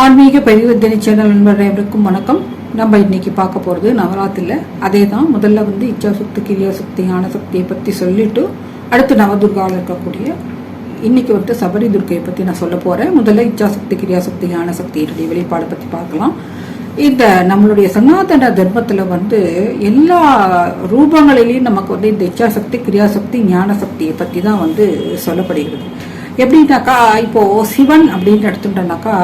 ஆன்மீக பரிவர்த்தனை சேனல் நண்பர்களுக்கும் வணக்கம். நம்ம இன்னைக்கு பார்க்க போகிறது நவராத்திரியில் அதே தான் முதல்ல வந்து இச்சா சக்தி கிரியா சக்தி ஞான சக்தியை பற்றி சொல்லிட்டு அடுத்து நவதுர்காவில் இருக்கக்கூடிய இன்னைக்கு வந்து சபரி துர்க்கையை பற்றி நான் சொல்ல போகிறேன் முதல்ல இச்சா சக்தி கிரியா சக்தி ஞான சக்தியினுடைய வெளிப்பாடை பற்றி பார்க்கலாம். இந்த நம்மளுடைய சனாதன தர்மத்தில் வந்து எல்லா ரூபங்களிலையும் நமக்கு வந்து இந்த இச்சாசக்தி கிரியாசக்தி ஞான சக்தியை பற்றி தான் வந்து சொல்லப்படுகிறது. எப்படின்னாக்கா இப்போ சிவன் அப்படின்னு எடுத்துட்டோம்னாக்கா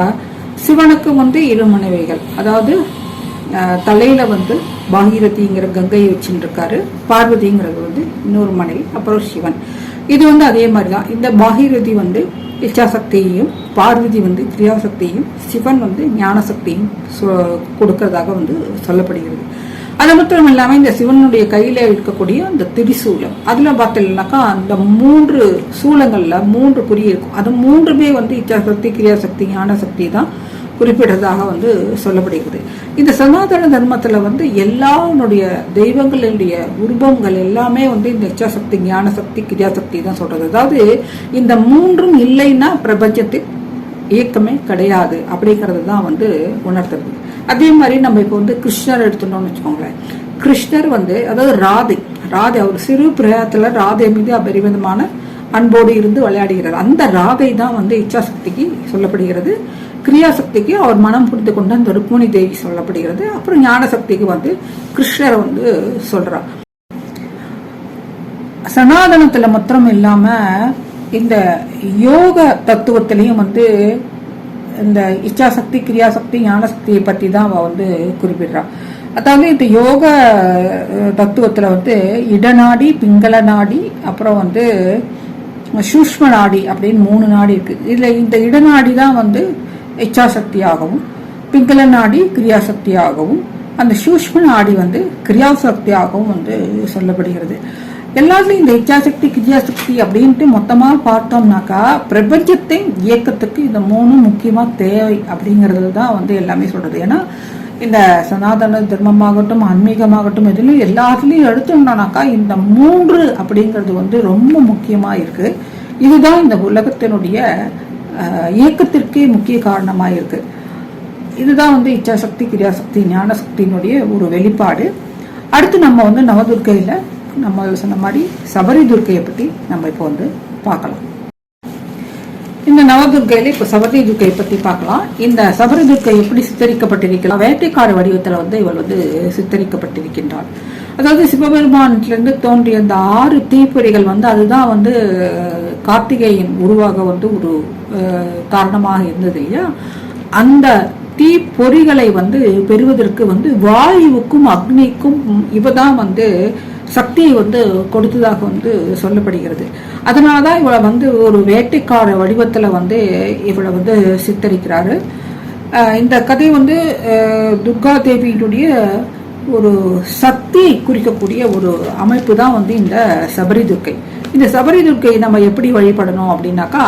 சிவனுக்கு வந்து இரு மனைவிகள். அதாவது தலையில வந்து பாகீரதிங்கிற கங்கையை வச்சுருக்காரு இருக்காரு பார்வதிங்கிறது வந்து இன்னொரு மனைவி அப்புறம் சிவன். இது வந்து அதே மாதிரி தான் இந்த பாகீரதி வந்து இச்சாசக்தியையும் பார்வதி வந்து கிரியாசக்தியையும் சிவன் வந்து ஞானசக்தியும் சொ- கொடுக்கறதாக வந்து சொல்லப்படுகிறது. அது மட்டும் இல்லாமல் இந்த சிவனுடைய கையில இருக்கக்கூடிய அந்த திரிசூலம். அதுல பார்த்தீங்கன்னாக்கா அந்த மூன்று சூலங்கள்ல மூன்று குறி இருக்கும். அது மூன்றுமே வந்து இச்சாசக்தி கிரியாசக்தி ஞானசக்தி தான் குறிப்பிட்டதாக வந்து சொல்லப்படுகிறது. இந்த சனாதன தர்மத்துல வந்து எல்லாருடைய தெய்வங்களுடைய உருவங்கள் எல்லாமே வந்து இந்த இச்சாசக்தி ஞானசக்தி கிரியாசக்தி தான் சொல்றது. அதாவது இந்த மூன்றும் இல்லைன்னா பிரபஞ்சத்தில் இயக்கமே கிடையாது அப்படிங்கிறது தான் வந்து உணர்த்துறது அதே மாதிரி நம்ம இப்போ வந்து கிருஷ்ணர் எடுத்துட்டோம்னு வச்சுக்கோங்களேன். கிருஷ்ணர் வந்து அதாவது ராதை ராதை அவர் சிறு பிரயாத்தில் ராதை மீது அபரிமிதமான அன்போடு இருந்து விளையாடுகிறார். அந்த ராதை தான் வந்து இச்சாசக்திக்கு சொல்லப்படுகிறது. கிரியாசக்திக்கு அவர் மனம் புரிந்து கொண்ட அந்த ருக்மிணி தேவி சொல்லப்படுகிறது. அப்புறம் ஞானசக்திக்கு வந்து கிருஷ்ணரை வந்து சொல்றார். சனாதனத்துல மாத்திரம் இல்லாம இந்த யோக தத்துவத்திலையும் வந்து இந்த இச்சாசக்தி கிரியாசக்தி ஞானசக்தியை பற்றி தான் அவ வந்து குறிப்பிடுறான் அதாவது இந்த யோக தத்துவத்தில் வந்து இடநாடி பிங்கள நாடி அப்புறம் வந்து சூஷ்ம நாடி அப்படின்னு மூணு நாடி இருக்குது இதில் இந்த இடநாடி தான் வந்து இச்சாசக்தியாகவும் பிங்கள நாடி கிரியாசக்தியாகவும் அந்த சூஷ்ம நாடி வந்து கிரியாசக்தியாகவும் வந்து சொல்லப்படுகிறது. எல்லாத்துலயும் இந்த இச்சாசக்தி கிரியாசக்தி அப்படின்ட்டு மொத்தமாக பார்த்தோம்னாக்கா பிரபஞ்சத்தை இயக்கத்துக்கு இந்த மூணும் முக்கியமாக தேவை அப்படிங்கிறது தான் வந்து எல்லாமே சொல்கிறது ஏன்னா இந்த சனாதன தர்மமாகட்டும் ஆன்மீகமாகட்டும் எதுலையும் எல்லாத்துலேயும் எடுத்தோம்னாக்கா இந்த மூன்று அப்படிங்கிறது வந்து ரொம்ப முக்கியமாக இருக்குது இதுதான் இந்த உலகத்தினுடைய இயக்கத்திற்கே முக்கிய காரணமாக இருக்குது இதுதான் வந்து இச்சாசக்தி கிரியாசக்தி ஞானசக்தியினுடைய ஒரு வெளிப்பாடு. அடுத்து நம்ம வந்து நவதுர்கையில் நம்ம சொன்ன மாதிரி சபரி துர்க்கையை பத்தி நம்ம இப்போ வந்து பார்க்கலாம். இந்த நவதுர்க்கையில இப்ப சபரி துர்க்கையை பத்தி பார்க்கலாம். இந்த சபரி துர்க்கை எப்படி சித்தரிக்கப்பட்டிருக்கலாம் வேட்டைக்கார வடிவத்துல வந்து இவள் வந்து சித்தரிக்கப்பட்டிருக்கின்றாள். அதாவது சிவபெருமானிலிருந்து தோன்றிய அந்த ஆறு தீப்பொறிகள் வந்து அதுதான் வந்து கார்த்திகேயன் உருவாக வந்து ஒரு அஹ், காரணமாக இருந்தது இல்லையா? அந்த தீப்பொறிகளை வந்து பெறுவதற்கு வந்து வாயுவுக்கும் அக்னிக்கும் இவதான் வந்து சக்தியை வந்து கொடுத்ததாக வந்து சொல்லப்படுகிறது. அதனாலதான் இவளை வந்து ஒரு வேட்டைக்கார வடிவத்தில் வந்து இவளை வந்து சித்தரிக்கிறாரு. இந்த கதை வந்து துர்கா தேவியினுடைய ஒரு சக்தியை குறிக்கக்கூடிய ஒரு அமைப்பு தான் வந்து இந்த சபரி துர்க்கை. இந்த சபரி துர்க்கை நம்ம எப்படி வழிபடணும் அப்படின்னாக்கா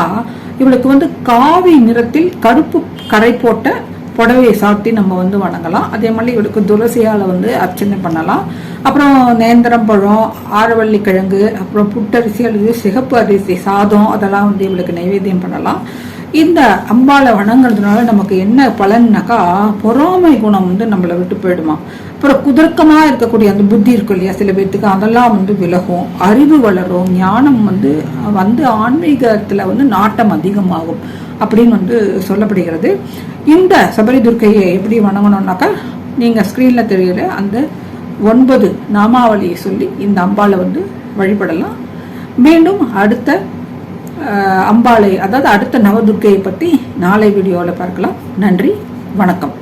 இவளுக்கு வந்து காவி நிறத்தில் கருப்பு கரை போட்ட புடவையை சாத்தி நம்ம வந்து வணங்கலாம். அதே மாதிரி இவளுக்கு துளசியால் வந்து அர்ச்சனை பண்ணலாம். அப்புறம் நேந்திரம் பழம் ஆரவள்ளி கிழங்கு அப்புறம் புட்டரிசி அல்லது சிகப்பு அரிசி சாதம் அதெல்லாம் வந்து இவளுக்கு நைவேத்தியம் பண்ணலாம். இந்த அம்பாளை வணங்குறதுனால நமக்கு என்ன பலன்னாக்கா பொறாமை குணம் வந்து நம்மளை விட்டு போயிடுமா. அப்புறம் குதர்க்கமாக இருக்கக்கூடிய அந்த புத்தி இருக்கும் இல்லையா சில பேர்த்துக்கு அதெல்லாம் வந்து விலகும். அறிவு வளரும் ஞானம் வந்து வந்து ஆன்மீகத்தில் வந்து நாட்டம் அதிகமாகும் அப்படின்னு வந்து சொல்லப்படுகிறது. இந்த சபரி துர்க்கையை எப்படி வணங்கணும்னாக்கா நீங்கள் ஸ்க்ரீனில் தெரிகிற அந்த ஒன்பது நாமாவளியை சொல்லி இந்த அம்பாளை வந்து வழிபடலாம். மீண்டும் அடுத்த அஹ், அம்பாளை அதாவது அடுத்த நவதுர்க்கையை பற்றி நாளை வீடியோவில் பார்க்கலாம். நன்றி வணக்கம்.